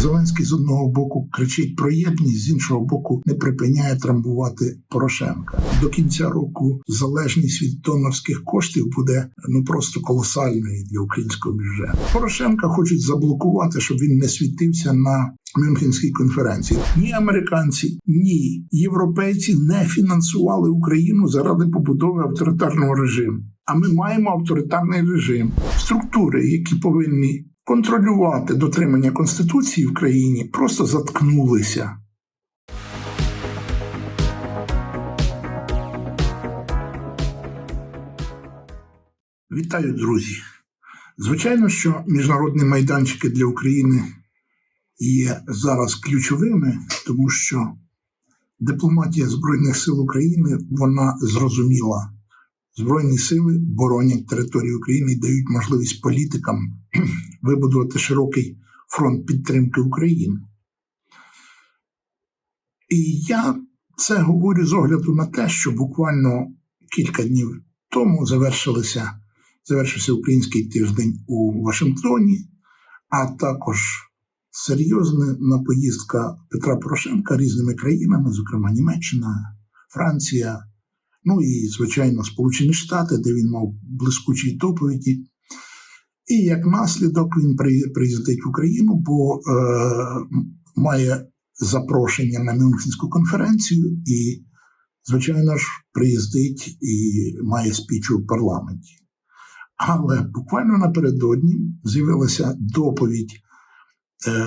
Зеленський з одного боку кричить про єдність, з іншого боку, не припиняє трамбувати Порошенка. До кінця року залежність від донорських коштів буде ну просто колосальною для українського бюджету. Порошенка хочуть заблокувати, щоб він не світився на Мюнхенській конференції. Ні американці, ні європейці не фінансували Україну заради побудови авторитарного режиму. А ми маємо авторитарний режим, структури, які повинні контролювати дотримання конституції в країні, просто заткнулися. Вітаю, друзі! Звичайно, що міжнародні майданчики для України є зараз ключовими, тому що дипломатія Збройних сил України вона зрозуміла. Збройні сили боронять територію України і дають можливість політикам вибудувати широкий фронт підтримки України. І я це говорю з огляду на те, що буквально кілька днів тому завершилися, завершився український тиждень у Вашингтоні, а також серйозна поїздка Петра Порошенка різними країнами, зокрема Німеччина, Франція. Ну і, звичайно, Сполучені Штати, де він мав блискучі доповіді. І як наслідок він приїздить в Україну, бо е, має запрошення на Мюнхенську конференцію, і, звичайно ж, приїздить і має спіч у парламенті. Але буквально напередодні з'явилася доповідь е,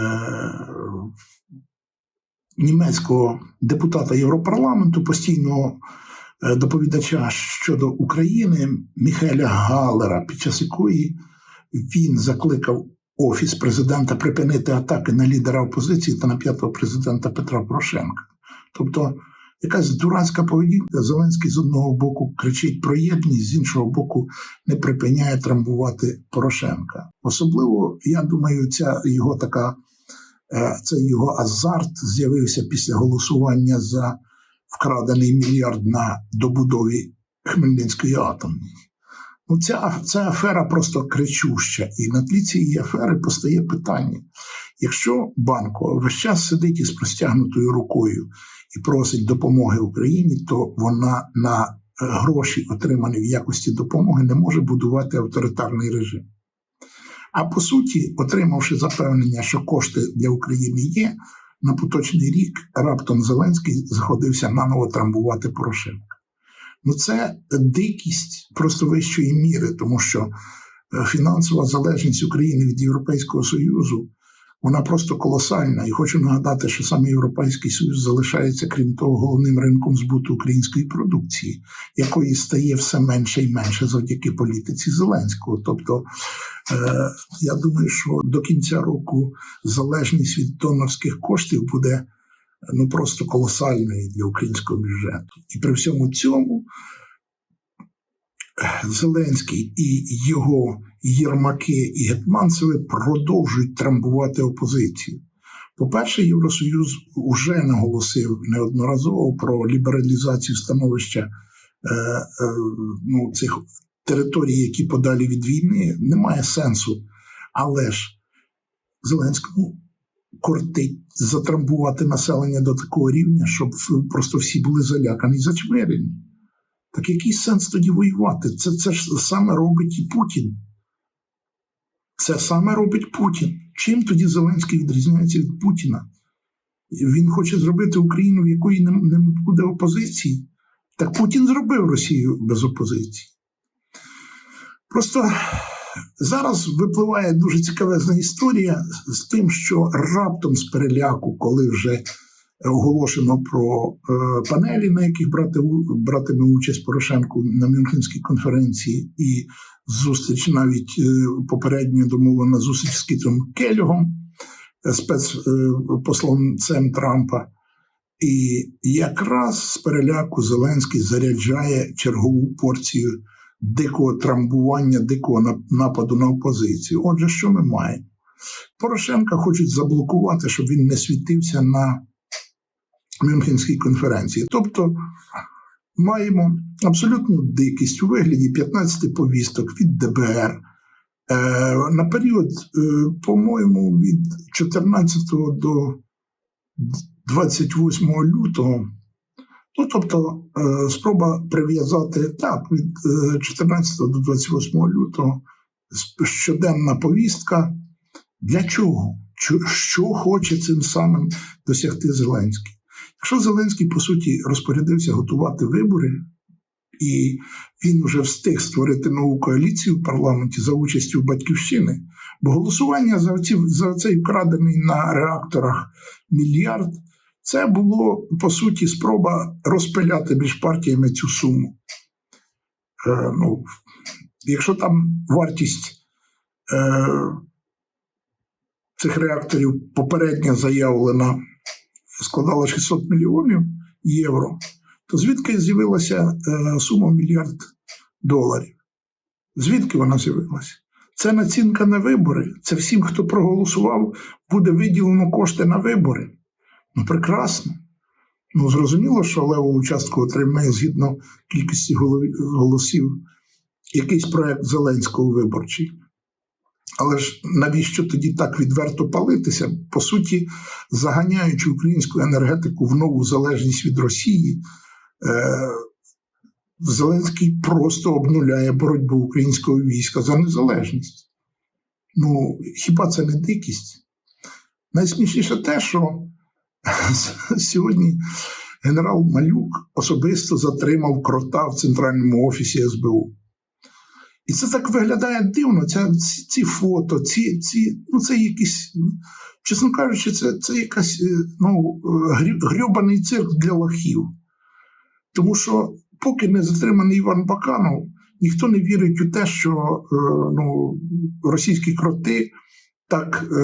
німецького депутата Європарламенту постійного. Е, доповідача щодо України Міхеля Галера, під час якої він закликав Офіс президента припинити атаки на лідера опозиції та на п'ятого президента Петра Порошенка. Тобто, якась дурацька поведінка Зеленський з одного боку кричить про єдність, з іншого боку, не припиняє трамбувати Порошенка. Особливо, я думаю, ця його така, е, цей його азарт з'явився після голосування за вкрадений мільярд на добудові Хмельницької атомної. Ну, ця, ця афера просто кричуща. І на тлі цієї афери постає питання: якщо банко весь час сидить із простягнутою рукою і просить допомоги Україні, то вона на е, гроші, отримані в якості допомоги, не може будувати авторитарний режим. А по суті, отримавши запевнення, що кошти для України є, на поточний рік раптом Зеленський заходився наново трамбувати Порошенка. Ну це дикість просто вищої міри, тому що е, фінансова залежність України від Європейського Союзу вона просто колосальна. І хочу нагадати, що саме Європейський Союз залишається, крім того, головним ринком збуту української продукції, якої стає все менше і менше завдяки політиці Зеленського. Тобто, е, я думаю, що до кінця року залежність від донорських коштів буде ну просто колосальної для українського бюджету. І при всьому цьому Зеленський і його Єрмаки і Гетманцеви продовжують трамбувати опозицію. По-перше, Євросоюз вже наголосив неодноразово про лібералізацію становища е, е, ну, цих територій, які подалі від війни, немає сенсу. Але ж Зеленському кортить затрамбувати населення до такого рівня, щоб просто всі були залякані і зачмирені. Так який сенс тоді воювати? Це це ж саме робить і Путін. Це саме робить Путін. Чим тоді Зеленський відрізняється від Путіна? Він хоче зробити Україну, в якої не, не буде опозиції. Так Путін зробив Росію без опозиції. Просто зараз випливає дуже цікавезна історія з тим, що раптом з переляку, коли вже оголошено про е, панелі, на яких брати, братиме участь Порошенко на Мюнхенській конференції, і зустріч навіть е, попередньо домовлена зустріч з Кітом Келюгом, е, спецпосланцем Трампа. І якраз з переляку Зеленський заряджає чергову порцію дикого трамбування, дикого нападу на опозицію. Отже, що ми маємо? Порошенка хочуть заблокувати, щоб він не світився на Мюнхенській конференції. Тобто маємо абсолютну дикість у вигляді 15 повісток від ДБР, Е, на період, е, по-моєму, від 14 до 28 лютого, ну тобто е, спроба прив'язати так, від е, 14 до 28 лютого щоденна повістка. Для чого? Чо- Що хоче цим самим досягти Зеленський? Якщо Зеленський, по суті, розпорядився готувати вибори, і він вже встиг створити нову коаліцію в парламенті за участю батьківщини, бо голосування за, ці, за цей вкрадений на реакторах мільярд це було по суті спроба розпиляти між партіями цю суму. Е, ну, якщо там вартість е, цих реакторів попередня заявлена складала 600 мільйонів євро, то звідки з'явилася е, сума мільярд доларів? Звідки вона з'явилася? Це націнка на вибори. Це всім, хто проголосував, буде виділено кошти на вибори. Ну, прекрасно. Ну, зрозуміло, що леву частку отримає згідно кількості голосів якийсь проект Зеленського виборчий. Але ж навіщо тоді так відверто палитися? По суті, заганяючи українську енергетику в нову залежність від Росії, е, Зеленський просто обнуляє боротьбу українського війська за незалежність. Ну, хіба це не дикість? Найсмішніше те, що сьогодні генерал Малюк особисто затримав крота в центральному офісі СБУ. І це так виглядає дивно. Ця, ці, ці фото, ці, ці, ну це якісь, чесно кажучи, це, це якась е, ну, грьобаний цирк для лохів. Тому що, поки не затриманий Іван Баканов, ніхто не вірить у те, що е, ну, російські кроти так е,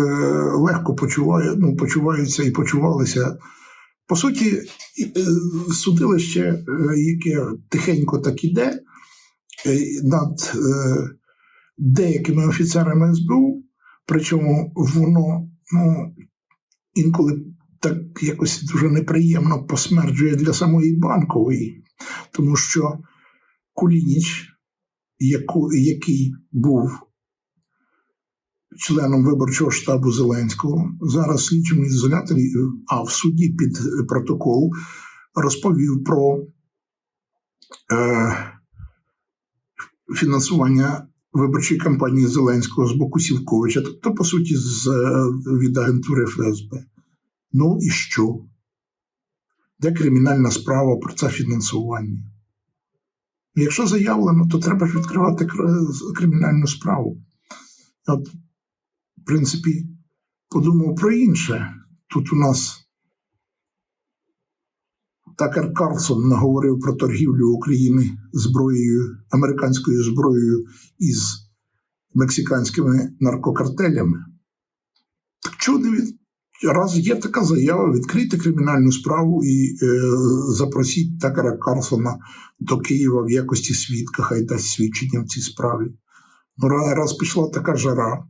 легко почувають, ну, почуваються і почувалися. По суті, е, судилище, е, яке тихенько так іде, е, над деякими офіцерами СБУ, причому воно ну, інколи так якось дуже неприємно посмерджує для самої банкової, тому що Кулініч, який був членом виборчого штабу Зеленського, зараз в слідчому ізоляторі, е, а в суді під е, протокол розповів про е, фінансування виборчої кампанії Зеленського з боку Сівковича, тобто, по суті, з, е, від агентури ФСБ. Ну і що? Де кримінальна справа про це фінансування? Якщо заявлено, то треба ж відкривати кримінальну справу. От, принципі, подумав про інше. Тут у нас Такер Карлсон наговорив про торгівлю України зброєю, американською зброєю із мексиканськими наркокартелями. Так чого не від... раз є така заява, відкрийте кримінальну справу і е, запросіть Такера Карлсона до Києва в якості свідка, хай дасть свідчення в цій справі. Ну, раз пішла така жара.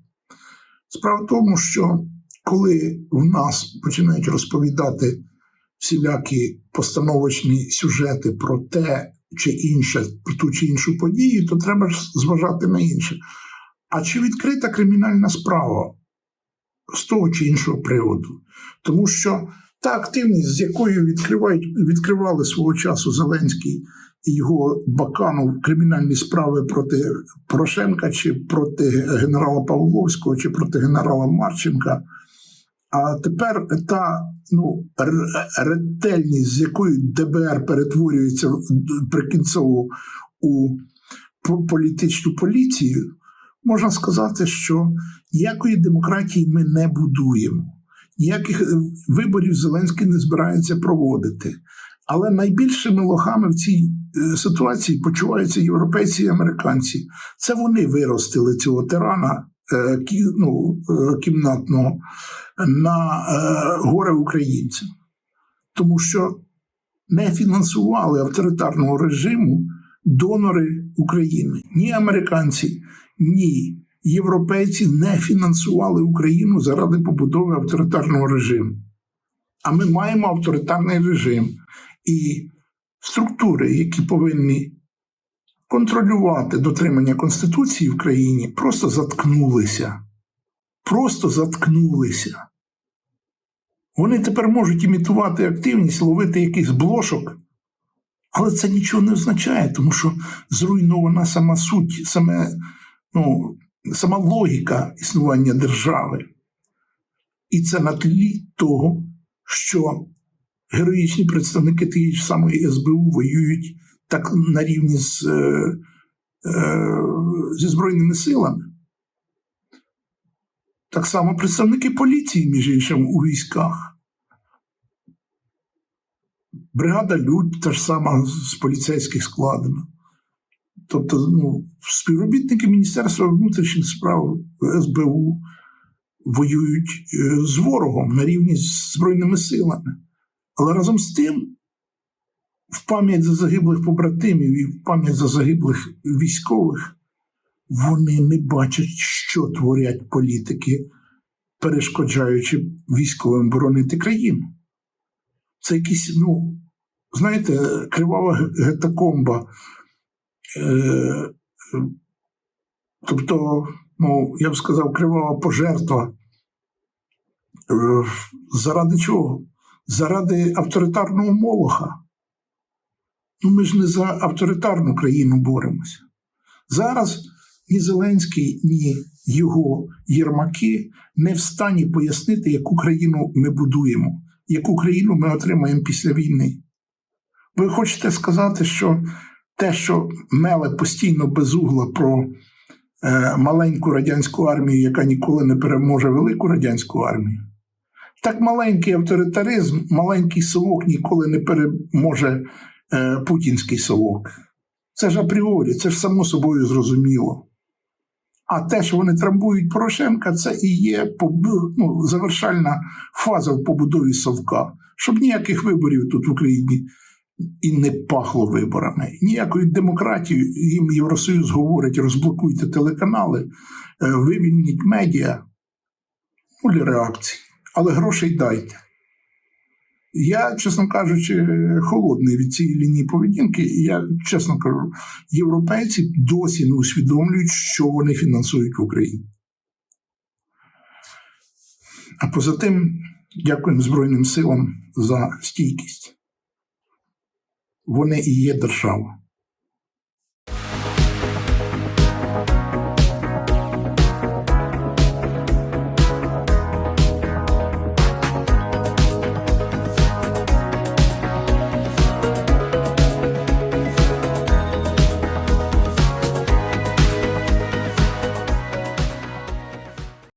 Справа в тому, що коли в нас починають розповідати всілякі постановочні сюжети про те чи інше, про ту чи іншу подію, то треба ж зважати на інше. А чи відкрита кримінальна справа з того чи іншого приводу? Тому що та активність, з якою відкривають, відкривали свого часу Зеленський його Баканов кримінальні справи проти Порошенка, чи проти генерала Павловського, чи проти генерала Марченка. А тепер та ну, ретельність, з якою ДБР перетворюється прикінцово у політичну поліцію, можна сказати, що ніякої демократії ми не будуємо. Ніяких е, виборів Зеленський не збирається проводити. Але найбільшими лохами в цій е, ситуації почуваються європейці і американці. Це вони виростили цього тирана е, ну, е, кімнатного на горе українцям, тому що не фінансували авторитарного режиму донори України. Ні американці, ні європейці не фінансували Україну заради побудови авторитарного режиму. А ми маємо авторитарний режим і структури, які повинні контролювати дотримання Конституції в країні, просто заткнулися. Просто заткнулися. Вони тепер можуть імітувати активність, ловити якийсь блошок, але це нічого не означає, тому що зруйнована сама суть, саме, ну, сама логіка існування держави. І це на тлі того, що героїчні представники тієї ж самої СБУ воюють так на рівні з, е, е, зі Збройними силами. Так само представники поліції, між іншим, у військах. Бригада Людь та ж сама з поліцейських складена. Тобто, ну, співробітники Міністерства внутрішніх справ СБУ воюють е, з ворогом на рівні з Збройними силами. Але разом з тим, в пам'ять за загиблих побратимів і в пам'ять за загиблих військових, вони не бачать, що творять політики, перешкоджаючи військовим боронити країну. Це якісь, ну, знаєте, кривава гетакомба. Е, тобто, ну, я б сказав, кривава пожертва. Е, заради чого? Заради авторитарного молоха. Ну, ми ж не за авторитарну країну боремося. Зараз ні Зеленський, ні його єрмаки не в стані пояснити, яку країну ми будуємо, яку країну ми отримаємо після війни. Ви хочете сказати, що те, що меле постійно без угла про е, маленьку радянську армію, яка ніколи не переможе велику радянську армію, так маленький авторитаризм, маленький совок ніколи не переможе е, путінський совок. Це ж апріорі, це ж само собою зрозуміло. А те, що вони трамбують Порошенка, це і є ну, завершальна фаза в побудові совка, щоб ніяких виборів тут в Україні і не пахло виборами. Ніякої демократії їм Євросоюз говорить: розблокуйте телеканали, е, вивільніть медіа. Нулі реакції. Але грошей дайте. Я, чесно кажучи, холодний від цієї лінії поведінки. І я чесно кажу, європейці досі не усвідомлюють, що вони фінансують в Україні. А поза тим, дякуємо Збройним силам за стійкість. Вони і є держава.